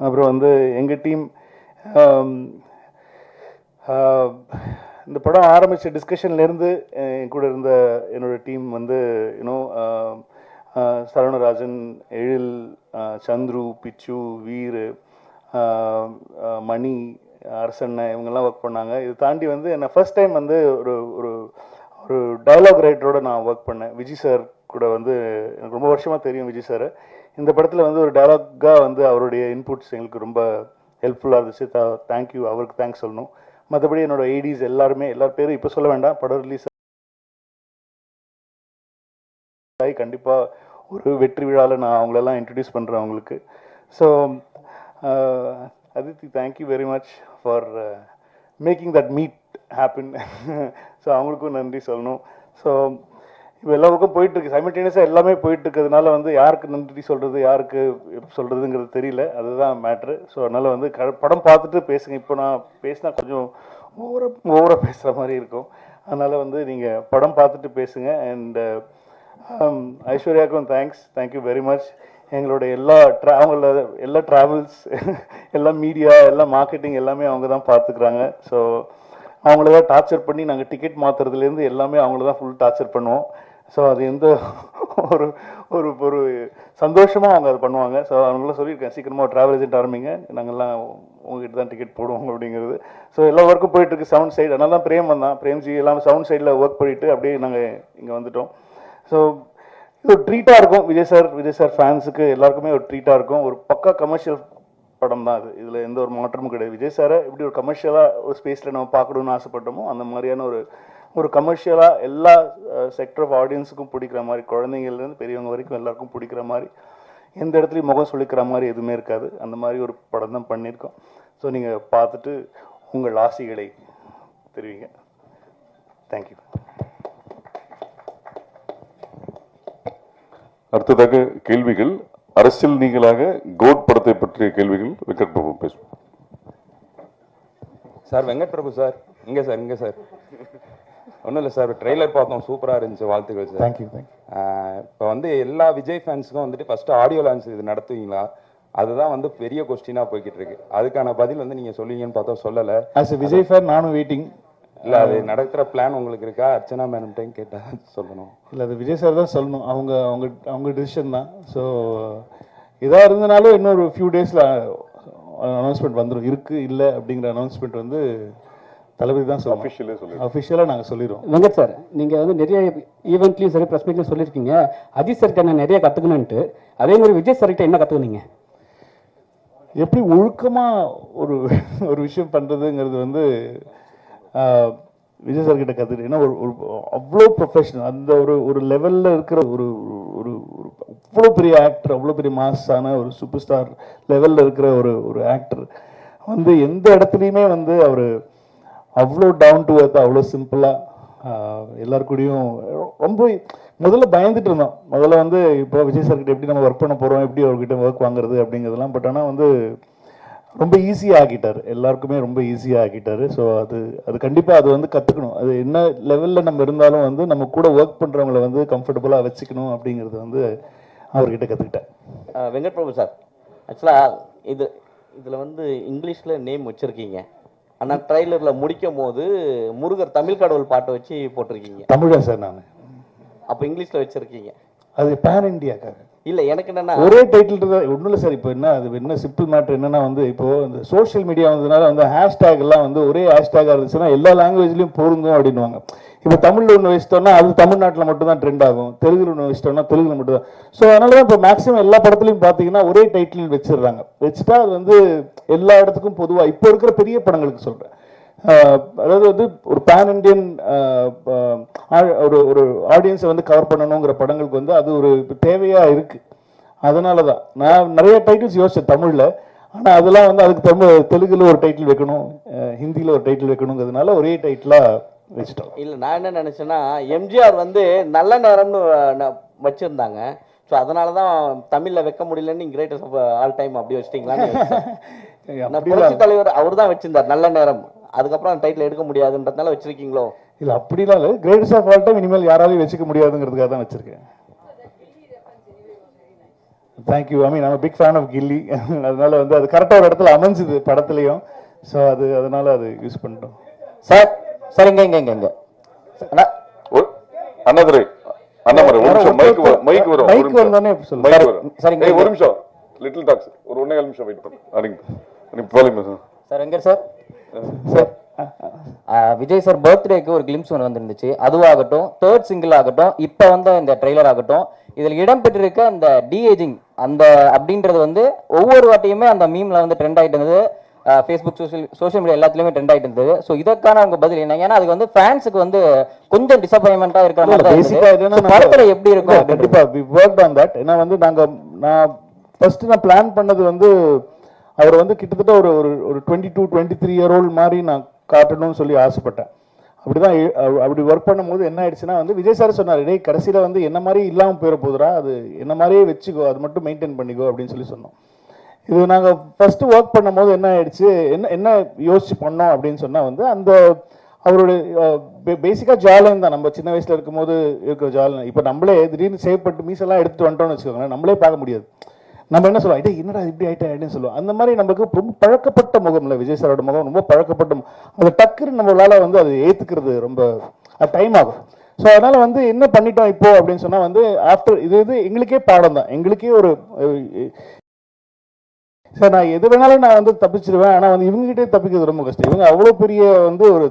அப்புறம் வந்து எங்கள் டீம் இந்த படம் ஆரம்பித்த டிஸ்கஷன்லேருந்து என் கூட இருந்த என்னோட டீம் வந்து யூனோ சரவணராஜன் எழில் சந்துரு பிச்சு வீர் மணி அரசண்ண இவங்கெல்லாம் ஒர்க் பண்ணாங்க. இதை தாண்டி வந்து என்ன ஃபர்ஸ்ட் டைம் வந்து ஒரு ஒரு ஒரு டைலாக் ரைட்டரோட நான் ஒர்க் பண்ணேன். விஜய் சார் கூட வந்து எனக்கு ரொம்ப வருஷமாக தெரியும் விஜய் சார் இந்த படத்தில் வந்து ஒரு டைலாக்காக வந்து அவருடைய இன்புட்ஸ் எங்களுக்கு ரொம்ப ஹெல்ப்ஃபுல்லாக இருந்துச்சு. தேங்க்யூ அவருக்கு தேங்க்ஸ் சொல்லணும். மற்றபடி என்னோட ஐடிஸ் எல்லாருமே எல்லார் பேரும் இப்போ சொல்ல வேண்டாம். படம் ரிலீஸ் ஆகி கண்டிப்பாக ஒரு வெற்றி விழாவில் நான் அவங்களெல்லாம் இன்ட்ரடியூஸ் பண்ணுறேன் அவங்களுக்கு. So Aditi thank you very much for making that meet happen so அவங்களுக்கும் நன்றி சொல்லணும். ஸோ எல்லா பக்கம் போயிட்டு இருக்கு சைமல்டேனியஸாக எல்லாமே போயிட்டு இருக்கிறதுனால வந்து யாருக்கு நன்றி சொல்றது யாருக்கு எப்படி சொல்றதுங்கிறது தெரியல. அதுதான் மேட்ரு ஸோ அதனால வந்து க- படம் பார்த்துட்டு பேசுங்க. இப்போ நான் பேசினா கொஞ்சம் ஓவரா ஓவராக பேசுகிற மாதிரி இருக்கும். அதனால வந்து நீங்கள் படம் பார்த்துட்டு பேசுங்க. And um, ஐஸ்வர்யாவுக்கும் thanks thank you very much எங்களோட எல்லா ட்ராவலில் எல்லா ட்ராவல்ஸ் எல்லா மீடியா எல்லா மார்க்கெட்டிங் எல்லாமே அவங்க தான் பார்த்துக்கிறாங்க. ஸோ அவங்கள தான் டார்ச்சர் பண்ணி நாங்கள் டிக்கெட் மாற்றுறதுலேருந்து எல்லாமே அவங்கள தான் ஃபுல் டார்ச்சர் பண்ணுவோம். ஸோ அது எந்த ஒரு ஒரு ஒரு சந்தோஷமாக அவங்க அதை பண்ணுவாங்க. ஸோ அவங்களாம் சொல்லியிருக்கேன். சீக்கிரமாக ட்ராவல் ஏஜென்ட் ஆரம்பிங்க. நாங்கள்லாம் உங்ககிட்ட தான் டிக்கெட் போடுவோம் அப்படிங்கிறது. ஸோ எல்லா ஒர்க்கும் போயிட்டுருக்கு. சவுண்ட் சைடு அதனால தான் பிரேம் வந்தான். பிரேம்ஜி எல்லாம் சவுண்ட் சைடில் ஒர்க் பண்ணிவிட்டு அப்படியே நாங்கள் இங்கே வந்துட்டோம். ஸோ இது ஒரு ட்ரீட்டாக இருக்கும். விஜய் சார் விஜய் சார் ஃபேன்ஸுக்கு எல்லாருக்குமே ஒரு ட்ரீட்டாக இருக்கும். ஒரு பக்கா கமர்ஷியல் படம் தான் அது. இதில் எந்த ஒரு மாற்றமும் கிடையாது. விஜய் சாரை இப்படி ஒரு கமர்ஷியலாக ஒரு ஸ்பேஸில் நம்ம பார்க்கணுன்னு ஆசைப்பட்டோமோ அந்த மாதிரியான ஒரு ஒரு கமர்ஷியலாக எல்லா செக்டர் ஆஃப் ஆடியன்ஸுக்கும் பிடிக்கிற மாதிரி குழந்தைங்கள்லேருந்து பெரியவங்க வரைக்கும் எல்லாருக்கும் பிடிக்கிற மாதிரி எந்த இடத்துலையும் முகம் சுளிக்கிற மாதிரி எதுவுமே இருக்காது. அந்த மாதிரி ஒரு படம் தான் பண்ணியிருக்கோம். ஸோ நீங்கள் பார்த்துட்டு உங்கள் ஆசைகளை தெரிவிங்க. தேங்க்யூ அடுத்ததாக கேள்விகள். அரசியல் நீங்களாக கோட் படத்தை பற்றிய கேள்விகள். வெங்கட் பிரபு பேசுவோம். Sir Venkat Prabhu sir. இங்க சார் இங்க சார். ஒன்றும் இல்லை சார் ட்ரெய்லர் பார்த்தோம். சூப்பராக இருந்துச்சு வாழ்த்துக்கள் சார். தேங்க்யூ தேங்க்யூ இப்போ வந்து எல்லா விஜய் ஃபேன்ஸுக்கும் வந்துட்டு ஃபர்ஸ்ட் ஆடியோ லான்ச் இது நடத்துவீங்களா? அதுதான் வந்து பெரிய கொஸ்டினாக போய்கிட்டு இருக்கு. அதுக்கான பதில் வந்து நீங்கள் சொல்லுவீங்கன்னு பார்த்தா சொல்லலை. ஆஸ் எ விஜய் ஃபேன் நானும் வெயிட்டிங் இல்லை அது நடக்கிற பிளான் உங்களுக்கு இருக்கா? அர்ச்சனா மேடம்கிட்டையும் கேட்டால் சொல்லணும். இல்லை அது விஜய் சார் தான் சொல்லணும். அவங்க அவங்க அவங்க டிசிஷன் தான். ஸோ இதாக இருந்தனாலும் இன்னொரு ஃபியூ டேஸில் அனௌன்ஸ்மெண்ட் வந்துடும் இருக்கு இல்லை அப்படிங்கிற அனௌன்ஸ்மெண்ட் வந்து தளபதி தான் சொல்லணும். அஃபிஷியலே சொல்லி அஃபிஷியலாக நாங்கள் சொல்லிடுவோம் வெங்கட் சார் நீங்கள் வந்து நிறைய ஈவெண்ட்லையும் சரி ப்ரெஸ் மீட்லையும் சொல்லியிருக்கீங்க. அஜித் சார்கிட்ட நான் நிறைய கற்றுக்கணுன்ட்டு அதே மாதிரி விஜய் சார்கிட்ட என்ன கற்றுக்குனீங்க எப்படி ஒழுக்கமாக ஒரு ஒரு விஷயம் பண்ணுறதுங்கிறது வந்து விஜய் சார் கிட்ட கற்றுக்கிட்டு ஏன்னா ஒரு ஒரு அவ்வளோ ப்ரொஃபஷனல் அந்த ஒரு ஒரு லெவலில் இருக்கிற ஒரு ஒரு ஒரு அவ்வளோ பெரிய ஆக்டர் அவ்வளோ பெரிய மாஸான ஒரு சூப்பர் ஸ்டார் லெவலில் இருக்கிற ஒரு ஒரு ஆக்டர் வந்து எந்த இடத்துலையுமே வந்து அவர் அவ்வளோ டவுன் டு அர்த் அவ்வளோ சிம்பிளாக எல்லாருக்கூடையும் ரொம்ப முதல்ல பயந்துட்டு இருந்தோம். முதல்ல வந்து இப்போ விஜய் சார்கிட்ட எப்படி நம்ம ஒர்க் பண்ண போகிறோம் எப்படி அவர்கிட்ட ஒர்க் வாங்குறது அப்படிங்கிறதுலாம் பட் ஆனால் வந்து ரொம்ப ஈஸியாக ஆக்கிட்டார். எல்லாருக்குமே ரொம்ப ஈஸியாக ஆக்கிட்டார். ஸோ அது அது கண்டிப்பாக அது வந்து கற்றுக்கணும் அது என்ன லெவலில் நம்ம இருந்தாலும் வந்து நம்ம கூட ஒர்க் பண்ணுறவங்கள வந்து கம்ஃபர்டபுளாக வச்சுக்கணும் அப்படிங்கிறது வந்து அவர்கிட்ட கற்றுக்கிட்டேன் வெங்கட் பிரபு சார் ஆக்சுவலாக இது இதில் வந்து இங்கிலீஷில் நேம் வச்சுருக்கீங்க. ஆனால் ட்ரைலரில் முடிக்கும் போது முருகர் தமிழ் கடவுள் பாட்டை வச்சு போட்டிருக்கீங்க. தமிழன் சார் நான். அப்போ இங்கிலீஷில் வச்சுருக்கீங்க. அது பேன் இண்டியாக்காக இல்லை எனக்கு என்னென்னா ஒரே டைட்டில் தான் ஒன்றும் இல்லை சார். இப்போ என்ன அது என்ன சிம்பிள் மேட்ரு என்னன்னா வந்து இப்போ இந்த சோஷியல் மீடியா வந்ததுனால வந்து ஹேஷ்டேக் எல்லாம் வந்து ஒரே ஹேஷ்டேக் இருந்துச்சுன்னா எல்லா லாங்குவேஜ்லையும் பொருந்தும் அப்படின்னுவாங்க. இப்போ தமிழில் ஒன்று வச்சிட்டோம்னா அது தமிழ்நாட்டில் மட்டும் தான் ட்ரெண்ட் ஆகும். தெலுங்குல ஒன்று வச்சிட்டோம்னா தெலுங்குல மட்டும் தான் ஸோ அதனால தான் இப்போ மேக்ஸிமம் எல்லா படத்துலையும் பார்த்தீங்கன்னா ஒரே டைட்டில் வச்சிடுறாங்க. வச்சுட்டா அது வந்து எல்லா இடத்துக்கும் பொதுவாக இப்போ இருக்கிற பெரிய படங்களுக்கு சொல்கிறேன் அதாவது வந்து ஒரு பேன் இண்டியன் ஒரு ஒரு ஆடியன்ஸை வந்து கவர் பண்ணணுங்கிற படங்களுக்கு வந்து அது ஒரு தேவையா இருக்கு. அதனால தான் நான் நிறைய டைட்டில்ஸ் யோசிச்சேன் தமிழில். ஆனால் அதெல்லாம் வந்து அதுக்கு தமிழ் தெலுங்குல ஒரு டைட்டில் வைக்கணும் ஹிந்தியில் ஒரு டைட்டில் வைக்கணுங்கிறதுனால ஒரே டைட்டிலாக வச்சுட்டோம். இல்லை நான் என்ன நினச்சேன்னா எம்ஜிஆர் வந்து நல்ல நேரம்னு வச்சிருந்தாங்க. ஸோ அதனால தான் தமிழில் வைக்க முடியலன்னு கிரேட்டஸ்ட் ஆல் டைம் அப்படி வச்சிட்டீங்களான்னு தலைவர் அவர் தான் வச்சிருந்தார் நல்ல நேரம். அதுக்கப்புறம் அந்த டைட்டில் எடுக்க முடியாதுன்றதுனால வச்சிருக்கீங்களோ? இல்லை அப்படிலாம் இல்லை. கிரேட்டஸ்ட் ஆஃப் ஆல் டைம் இனிமேல் யாராலையும் வச்சுக்க முடியாதுங்கிறதுக்காக தான் வச்சிருக்கேன். Thank you I mean a big fan of Ghilli அதனால வந்து அது கரெக்டாக ஒரு இடத்துல அமைஞ்சுது படத்துலையும். ஸோ அது அதனால அது யூஸ் பண்ணிட்டோம். சார் சார் இங்க இங்க இங்க இங்க. அண்ணா ஒரு- அண்ணாதுரை அண்ணாமலை ஒரு நிமிஷம் மைக் வரும் மைக் வரும் ஒரு மைக். வந்தோடனே. மைக் வரும். சரிங்க. ஒரு நிமிஷம். லிட்டில் டாக்ஸ் ஒரு ஒன்னே கால் நிமிஷம் வெயிட் பண்ணு. அடிங்க. நீ போலிங்க சார் எங்க சார் விஜய் சார் பர்த்டேக்கு ஒரு கிளிம்ஸ் ஒன்று வந்திருந்துச்சு. அதுவாகட்டும் தேர்ட் சிங்கிள் ஆகட்டும் இப்போ வந்த இந்த ட்ரெய்லர் ஆகட்டும் இதில் இடம்பெற்றிருக்க அந்த டிஏஜிங் அந்த அப்படின்றது வந்து ஒவ்வொரு வாட்டியுமே அந்த மீம்ல வந்து ட்ரெண்ட் ஆகிட்டு இருந்தது. ஃபேஸ்புக் சோஷியல் சோஷியல் மீடியா எல்லாத்துலேயுமே ட்ரெண்ட் ஆகிட்டு இருந்தது. ஸோ இதற்கான உங்க பதில் என்ன? ஏன்னா அதுக்கு வந்து ஃபேன்ஸுக்கு வந்து கொஞ்சம் டிசப்பாயின்மெண்ட்டாக இருக்கிற மாதிரி படத்துல எப்படி இருக்கும் கண்டிப்பா வி ஒர்க் ஆன் தட் ஏன்னா வந்து நாங்க நான் ஃபர்ஸ்ட் நான் பிளான் பண்ணது வந்து அவர் வந்து கிட்டத்தட்ட ஒரு ஒரு ஒரு twenty two twenty three year old மாதிரி நான் காட்டணும்னு சொல்லி ஆசைப்பட்டேன். அப்படிதான் தான் அப்படி ஒர்க் பண்ணும்போது என்ன ஆயிடுச்சுன்னா வந்து விஜய் சார் சொன்னார் டேய் கடைசியில் வந்து என்ன மாதிரி இல்லாமல் போயிட போதுரா அது என்ன மாதிரியே வச்சுக்கோ அது மட்டும் மெயின்டைன் பண்ணிக்கோ அப்படின்னு சொல்லி சொன்னோம். இது நாங்கள் ஃபஸ்ட்டு ஒர்க் பண்ணும்போது என்ன ஆயிடுச்சு என்ன என்ன யோசிச்சு பண்ணோம் அப்படின்னு சொன்னால் வந்து அந்த அவருடைய பேசிக்காக ஜாலன் தான். நம்ம சின்ன வயசில் இருக்கும்போது இருக்கிற ஜாலன் இப்போ நம்மளே திடீர்னு சேவ் பண்ணிட்டு மீசெல்லாம் எடுத்துகிட்டு வந்துட்டோம்னு வச்சுக்கோங்களேன் நம்மளே பார்க்க முடியாது. நம்ம என்ன சொல்லுவோம் இதே என்னடா இப்படி ஆயிட்டா? அப்படின்னு சொல்லுவோம். அந்த மாதிரி நமக்கு ரொம்ப பழக்கப்பட்ட முகம் இல்லை விஜய் சாரோட முகம் ரொம்ப பழக்கப்பட்ட அது டக்குன்னு நம்மளால வந்து அது ஏற்றுக்கிறது ரொம்ப டைம் ஆகும். ஸோ அதனால் வந்து என்ன பண்ணிட்டோம் இப்போ அப்படின்னு சொன்னால் வந்து ஆஃப்டர் இது இது எங்களுக்கே பாடம் தான். எங்களுக்கே ஒரு சார் நான் எது வேணாலும் நான் வந்து தப்பிச்சிருவேன். ஆனால் வந்து இவங்ககிட்டே தப்பிக்கிறது ரொம்ப கஷ்டம். இவங்க அவ்வளோ பெரிய வந்து ஒரு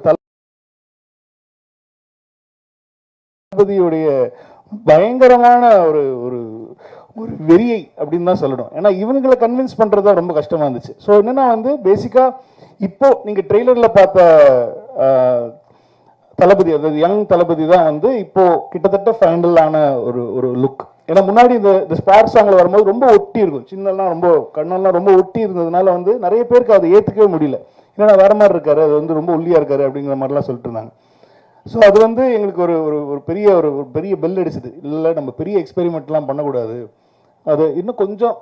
தளபதியுடைய பயங்கரமான ஒரு ஒரு ஒரு வெறியை அப்படின்னு தான் சொல்லணும். ஏன்னா இவங்களை கன்வின்ஸ் பண்ணுறது தான் ரொம்ப கஷ்டமா இருந்துச்சு. ஸோ என்னன்னா வந்து பேசிக்காக இப்போ நீங்கள் ட்ரெய்லரில் பார்த்த தளபதி அதாவது யங் தளபதி தான் வந்து இப்போ கிட்டத்தட்ட ஃபைனலான ஒரு ஒரு லுக் ஏன்னா முன்னாடி இந்த இந்த ஸ்பேர் சாங்ல வரும்போது ரொம்ப ஒட்டி இருக்கும். சின்னலாம் ரொம்ப கண்ணெல்லாம் ரொம்ப ஒட்டி இருந்ததுனால வந்து நிறைய பேருக்கு அதை ஏற்றுக்கவே முடியல. ஏன்னா வேற மாதிரி இருக்காரு அது வந்து ரொம்ப ஒல்லியாக இருக்காரு அப்படிங்கிற மாதிரிலாம் சொல்லிட்டு இருந்தாங்க. ஸோ அது வந்து எங்களுக்கு ஒரு ஒரு ஒரு பெரிய ஒரு ஒரு பெரிய பெல் அடிச்சது. இல்லை நம்ம பெரிய எக்ஸ்பெரிமெண்ட்லாம் பண்ணக்கூடாது. அது இன்னும் கொஞ்சம்